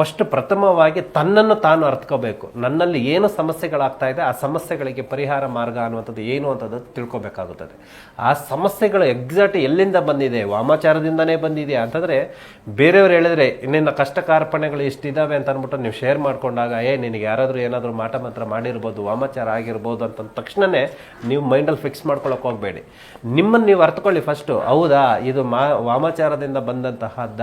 First ಪ್ರಥಮವಾಗಿ ತನ್ನನ್ನು ತಾನು ಅರ್ಥಕೋಬೇಕು. ನನ್ನಲ್ಲಿ ಏನು ಸಮಸ್ಯೆಗಳಾಗ್ತಾ ಇದೆ, ಆ ಸಮಸ್ಯೆಗಳಿಗೆ ಪರಿಹಾರ ಮಾರ್ಗ ಅನ್ನುವಂಥದ್ದು ಏನು ಅಂತದ್ದು ತಿಳ್ಕೊಬೇಕಾಗುತ್ತದೆ. ಆ ಸಮಸ್ಯೆಗಳು ಎಕ್ಸಾಕ್ಟ್ ಎಲ್ಲಿಂದ ಬಂದಿದೆ, ವಾಮಾಚಾರದಿಂದನೇ ಬಂದಿದೆ ಅಂತಂದರೆ ಬೇರೆಯವ್ರು ಹೇಳಿದ್ರೆ, ನಿನ್ನ ಕಷ್ಟ ಕಾರ್ಪಣೆಗಳು ಇಷ್ಟಿದ್ದಾವೆ ಅಂತ ಅಂದ್ಬಿಟ್ಟು ನೀವು ಶೇರ್ ಮಾಡಿಕೊಂಡಾಗ, ಏ, ನಿನಗೆ ಯಾರಾದರೂ ಏನಾದರೂ ಮಾಟ ಮಂತ್ರ ಮಾಡಿರ್ಬೋದು, ವಾಮಾಚಾರ ಆಗಿರ್ಬೋದು ಅಂತ ತಕ್ಷಣನೇ ನೀವು ಮೈಂಡಲ್ಲಿ ಫಿಕ್ಸ್ ಮಾಡ್ಕೊಳಕ್ಕೆ ಹೋಗಬೇಡಿ. ನಿಮ್ಮನ್ನು ನೀವು ಅರ್ಥಕೊಳ್ಳಿ ಫಸ್ಟು ಹೌದಾ, ಇದು ಮಾ, ವಾಮಾಚಾರದಿಂದ ಬಂದಂತಹದ್ದ,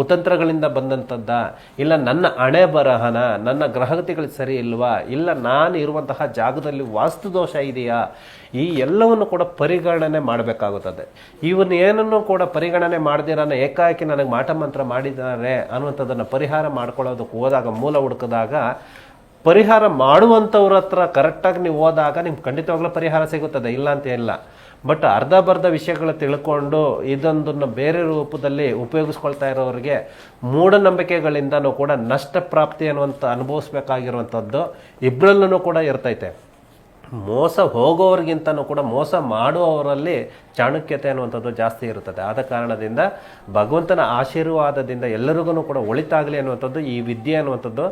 ಕುತಂತ್ರಗಳಿಂದ ಬಂದಂಥದ್ದ ಇಲ್ಲ ನನ್ನ ಹಣೆ ಬರಹನ, ನನ್ನ ಗ್ರಹಗತಿಗಳು ಸರಿ ಇಲ್ವಾ? ಇಲ್ಲ, ನಾನು ಇರುವಂತಹ ಜಾಗದಲ್ಲಿ ವಾಸ್ತು ದೋಷ ಇದೆಯಾ? ಈ ಎಲ್ಲವನ್ನು ಕೂಡ ಪರಿಗಣನೆ ಮಾಡಬೇಕಾಗುತ್ತದೆ. ಇವನ್ನ ಏನನ್ನು ಕೂಡ ಪರಿಗಣನೆ ಮಾಡ್ದಿರಾನ, ಏಕಾಏಕಿ ನನಗೆ ಮಾಟ ಮಂತ್ರ ಮಾಡಿದ್ದಾರೆ ಅನ್ನುವಂಥದ್ದನ್ನು ಪರಿಹಾರ ಮಾಡ್ಕೊಳ್ಳೋದಕ್ಕೆ ಹೋದಾಗ, ಮೂಲ ಹುಡುಕಿದಾಗ, ಪರಿಹಾರ ಮಾಡುವಂಥವ್ರ ಹತ್ರ ಕರೆಕ್ಟಾಗಿ ನೀವು ಹೋದಾಗ ನಿಮ್ಗೆ ಖಂಡಿತವಾಗ್ಲೂ ಪರಿಹಾರ ಸಿಗುತ್ತದೆ, ಇಲ್ಲ ಅಂತ ಇಲ್ಲ. ಬಟ್ ಅರ್ಧ ಬರ್ಧ ವಿಷಯಗಳು ತಿಳ್ಕೊಂಡು ಇದೊಂದನ್ನು ಬೇರೆ ರೂಪದಲ್ಲಿ ಉಪಯೋಗಿಸ್ಕೊಳ್ತಾ ಇರೋರಿಗೆ ಮೂಢನಂಬಿಕೆಗಳಿಂದನೂ ಕೂಡ ನಷ್ಟ ಪ್ರಾಪ್ತಿ ಅನ್ನುವಂಥ ಅನುಭವಿಸ್ಬೇಕಾಗಿರುವಂಥದ್ದು ಇಬ್ಬರಲ್ಲೂ ಕೂಡ ಇರ್ತೈತೆ. ಮೋಸ ಹೋಗೋರಿಗಿಂತನೂ ಕೂಡ ಮೋಸ ಮಾಡುವವರಲ್ಲಿ ಚಾಣಕ್ಯತೆ ಅನ್ನುವಂಥದ್ದು ಜಾಸ್ತಿ ಇರುತ್ತದೆ. ಆದ ಕಾರಣದಿಂದ ಭಗವಂತನ ಆಶೀರ್ವಾದದಿಂದ ಎಲ್ಲರಿಗೂ ಕೂಡ ಒಳಿತಾಗಲಿ ಅನ್ನುವಂಥದ್ದು, ಈ ವಿದ್ಯೆ ಅನ್ನುವಂಥದ್ದು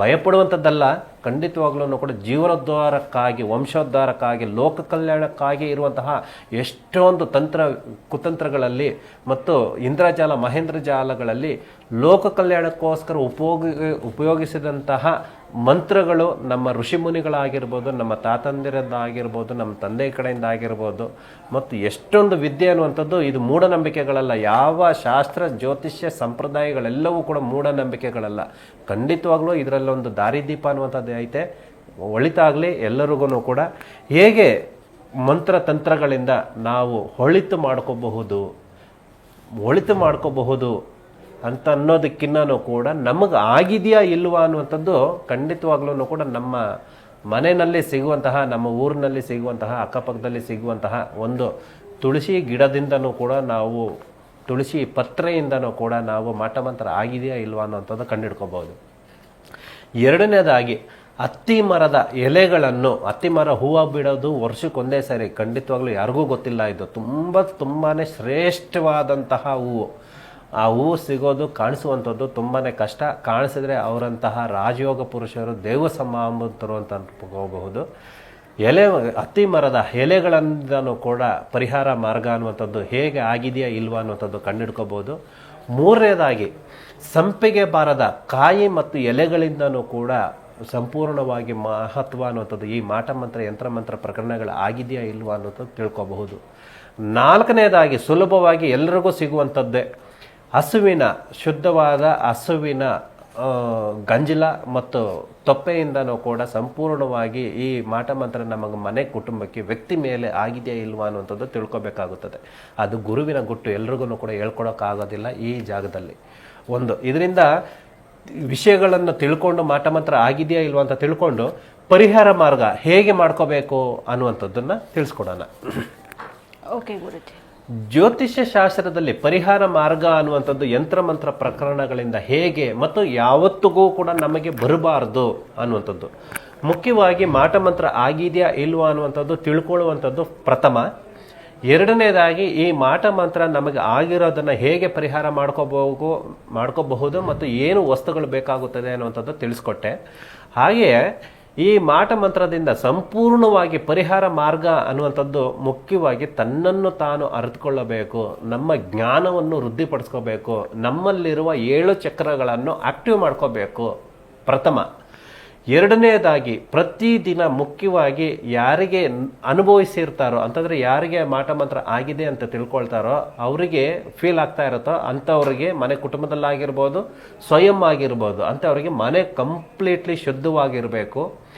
ಭಯಪಡುವಂಥದ್ದಲ್ಲ. ಖಂಡಿತವಾಗ್ಲೂ ಕೂಡ ಜೀವನೋದ್ಧಾರಕ್ಕಾಗಿ, ವಂಶೋದ್ಧಾರಕ್ಕಾಗಿ ಲೋಕ ಕಲ್ಯಾಣಕ್ಕಾಗಿ ಇರುವಂತಹ ಎಷ್ಟೊಂದು ತಂತ್ರ, ಕುತಂತ್ರಗಳಲ್ಲಿ ಮತ್ತು ಇಂದ್ರಜಾಲ ಮಹೇಂದ್ರ ಜಾಲಗಳಲ್ಲಿ ಲೋಕ ಕಲ್ಯಾಣಕ್ಕೋಸ್ಕರ ಉಪಯೋಗ, ಉಪಯೋಗಿಸಿದಂತಹ ಮಂತ್ರಗಳು ನಮ್ಮ ಋಷಿಮುನಿಗಳಾಗಿರ್ಬೋದು ನಮ್ಮ ತಾತಂದಿರದ್ದಾಗಿರ್ಬೋದು, ನಮ್ಮ ತಂದೆ ಕಡೆಯಿಂದ ಆಗಿರ್ಬೋದು, ಮತ್ತು ಎಷ್ಟೊಂದು ವಿದ್ಯೆ ಅನ್ನುವಂಥದ್ದು ಇದು ಮೂಢನಂಬಿಕೆಗಳಲ್ಲ. ಯಾವ ಶಾಸ್ತ್ರ, ಜ್ಯೋತಿಷ್ಯ, ಸಂಪ್ರದಾಯಗಳೆಲ್ಲವೂ ಕೂಡ ಮೂಢನಂಬಿಕೆಗಳಲ್ಲ. ಖಂಡಿತವಾಗ್ಲೂ ಇದರಲ್ಲೊಂದು ದಾರಿದೀಪ ಅನ್ನುವಂಥದ್ದು ಐತೆ. ಒಳಿತಾಗಲಿ ಎಲ್ಲರಿಗೂ ಕೂಡ. ಹೇಗೆ ಮಂತ್ರ ತಂತ್ರಗಳಿಂದ ನಾವು ಹೊಳಿತು ಮಾಡ್ಕೋಬಹುದು? ಒಳಿತು ಮಾಡ್ಕೋಬಹುದು ಅಂತ ಅನ್ನೋದಕ್ಕಿನ್ನೂ ಕೂಡ ನಮಗೆ ಆಗಿದೆಯಾ ಇಲ್ವಾ ಅನ್ನುವಂಥದ್ದು ಖಂಡಿತವಾಗ್ಲೂ ಕೂಡ ನಮ್ಮ ಮನೆಯಲ್ಲಿ ಸಿಗುವಂತಹ, ನಮ್ಮ ಊರಿನಲ್ಲಿ ಸಿಗುವಂತಹ, ಅಕ್ಕಪಕ್ಕದಲ್ಲಿ ಸಿಗುವಂತಹ ಒಂದು ತುಳಸಿ ಗಿಡದಿಂದನೂ ಕೂಡ ನಾವು ತುಳಸಿ ಪತ್ರೆಯಿಂದನೂ ಕೂಡ ನಾವು ಮಾಟಮಂತ್ರ ಆಗಿದೆಯಾ ಇಲ್ವಾ ಅನ್ನೋಂಥದ್ದು ಕಂಡುಹಿಡ್ಕೋಬಹುದು ಎರಡನೇದಾಗಿ ಹತ್ತಿ ಮರದ ಎಲೆಗಳನ್ನು ಹತ್ತಿ ಮರ ಹೂವು ಬಿಡೋದು ವರ್ಷಕ್ಕೊಂದೇ ಸರಿ ಖಂಡಿತವಾಗ್ಲೂ ಯಾರಿಗೂ ಗೊತ್ತಿಲ್ಲ. ಇದು ತುಂಬ ತುಂಬಾ ಶ್ರೇಷ್ಠವಾದಂತಹ ಹೂವು. ಆ ಹೂವು ಸಿಗೋದು ಕಾಣಿಸುವಂಥದ್ದು ತುಂಬಾ ಕಷ್ಟ. ಕಾಣಿಸಿದ್ರೆ ಅವರಂತಹ ರಾಜಯೋಗ ಪುರುಷರು ದೇವ ಸಮಾಂಬತರು ಅಂತ ಹೋಗಬಹುದು. ಎಲೆ, ಹತ್ತಿ ಮರದ ಎಲೆಗಳಿಂದನೂ ಕೂಡ ಪರಿಹಾರ ಮಾರ್ಗ ಅನ್ನುವಂಥದ್ದು ಹೇಗೆ ಆಗಿದೆಯಾ ಇಲ್ವಾ ಅನ್ನುವಂಥದ್ದು ಕಂಡುಹಿಡ್ಕೋಬೋದು ಮೂರನೇದಾಗಿ, ಸಂಪಿಗೆ ಬಾರದ ಕಾಯಿ ಮತ್ತು ಎಲೆಗಳಿಂದನೂ ಕೂಡ ಸಂಪೂರ್ಣವಾಗಿ ಮಹತ್ವ ಅನ್ನುವಂಥದ್ದು ಈ ಮಾಟ ಮಂತ್ರ ಯಂತ್ರಮಂತ್ರ ಪ್ರಕರಣಗಳು ಆಗಿದೆಯಾ ಇಲ್ವಾ ಅನ್ನೋದು ತಿಳ್ಕೋಬಹುದು. ನಾಲ್ಕನೇದಾಗಿ, ಸುಲಭವಾಗಿ ಎಲ್ಲರಿಗೂ ಸಿಗುವಂಥದ್ದೇ ಹಸುವಿನ ಶುದ್ಧವಾದ ಹಸುವಿನ ಗಂಜಲ ಮತ್ತು ತೊಪ್ಪೆಯಿಂದನೂ ಕೂಡ ಸಂಪೂರ್ಣವಾಗಿ ಈ ಮಾಟಮಂತ್ರ ನಮಗೆ ಮನೆ ಕುಟುಂಬಕ್ಕೆ ವ್ಯಕ್ತಿ ಮೇಲೆ ಆಗಿದೆಯಾ ಇಲ್ವಾ ಅನ್ನುವಂಥದ್ದು ತಿಳ್ಕೊಬೇಕಾಗುತ್ತದೆ. ಅದು ಗುರುವಿನ ಗುಟ್ಟು ಎಲ್ರಿಗೂ ಕೂಡ ಹೇಳ್ಕೊಡೋಕ್ಕಾಗೋದಿಲ್ಲ ಈ ಜಾಗದಲ್ಲಿ. ಒಂದು, ಇದರಿಂದ ವಿಷಯಗಳನ್ನು ತಿಳ್ಕೊಂಡು ಮಾಟಮಂತ್ರ ಆಗಿದೆಯಾ ಇಲ್ವಾ ಅಂತ ತಿಳ್ಕೊಂಡು ಪರಿಹಾರ ಮಾರ್ಗ ಹೇಗೆ ಮಾಡ್ಕೋಬೇಕು ಅನ್ನುವಂಥದ್ದನ್ನು ತಿಳಿಸ್ಕೊಡೋಣ. ಓಕೆ ಗುರುಜಿ. ಜ್ಯೋತಿಷ್ಯ ಶಾಸ್ತ್ರದಲ್ಲಿ ಪರಿಹಾರ ಮಾರ್ಗ ಅನ್ನುವಂಥದ್ದು ಯಂತ್ರಮಂತ್ರ ಪ್ರಕರಣಗಳಿಂದ ಹೇಗೆ ಮತ್ತು ಯಾವತ್ತಿಗೂ ಕೂಡ ನಮಗೆ ಬರಬಾರ್ದು ಅನ್ನುವಂಥದ್ದು. ಮುಖ್ಯವಾಗಿ ಮಾಟಮಂತ್ರ ಆಗಿದೆಯಾ ಇಲ್ವಾ ಅನ್ನುವಂಥದ್ದು ತಿಳ್ಕೊಳ್ಳುವಂಥದ್ದು ಪ್ರಥಮ. ಎರಡನೇದಾಗಿ ಈ ಮಾಟ ಮಂತ್ರ ನಮಗೆ ಆಗಿರೋದನ್ನು ಹೇಗೆ ಪರಿಹಾರ ಮಾಡ್ಕೋಬಹುದು ಮಾಡ್ಕೋಬಹುದು ಮತ್ತು ಏನು ವಸ್ತುಗಳು ಬೇಕಾಗುತ್ತದೆ ಅನ್ನುವಂಥದ್ದು ತಿಳಿಸ್ಕೊಟ್ಟೆ. ಹಾಗೆಯೇ ಈ ಮಾಟ ಮಂತ್ರದಿಂದ ಸಂಪೂರ್ಣವಾಗಿ ಪರಿಹಾರ ಮಾರ್ಗ ಅನ್ನುವಂಥದ್ದು ಮುಖ್ಯವಾಗಿ ತನ್ನನ್ನು ತಾನು ಅರಿತುಕೊಳ್ಳಬೇಕು, ನಮ್ಮ ಜ್ಞಾನವನ್ನು ವೃದ್ಧಿಪಡಿಸ್ಕೋಬೇಕು, ನಮ್ಮಲ್ಲಿರುವ ಏಳು ಚಕ್ರಗಳನ್ನು ಆಕ್ಟಿವ್ ಮಾಡ್ಕೋಬೇಕು. ಪ್ರಥಮ, ಎರಡನೇದಾಗಿ ಪ್ರತಿದಿನ ಮುಖ್ಯವಾಗಿ ಯಾರಿಗೆ ಅನುಭವಿಸಿರ್ತಾರೋ, ಅಂತಂದರೆ ಯಾರಿಗೆ ಮಾಟ ಮಂತ್ರ ಆಗಿದೆ ಅಂತ ತಿಳ್ಕೊಳ್ತಾರೋ, ಅವರಿಗೆ ಫೀಲ್ ಆಗ್ತಾ ಇರುತ್ತೋ, ಅಂಥವ್ರಿಗೆ ಮನೆ ಕುಟುಂಬದಲ್ಲಾಗಿರ್ಬೋದು, ಸ್ವಯಂ ಆಗಿರ್ಬೋದು ಅಂಥವ್ರಿಗೆ ಮನೆ ಕಂಪ್ಲೀಟ್ಲಿ ಶುದ್ಧವಾಗಿರಬೇಕು.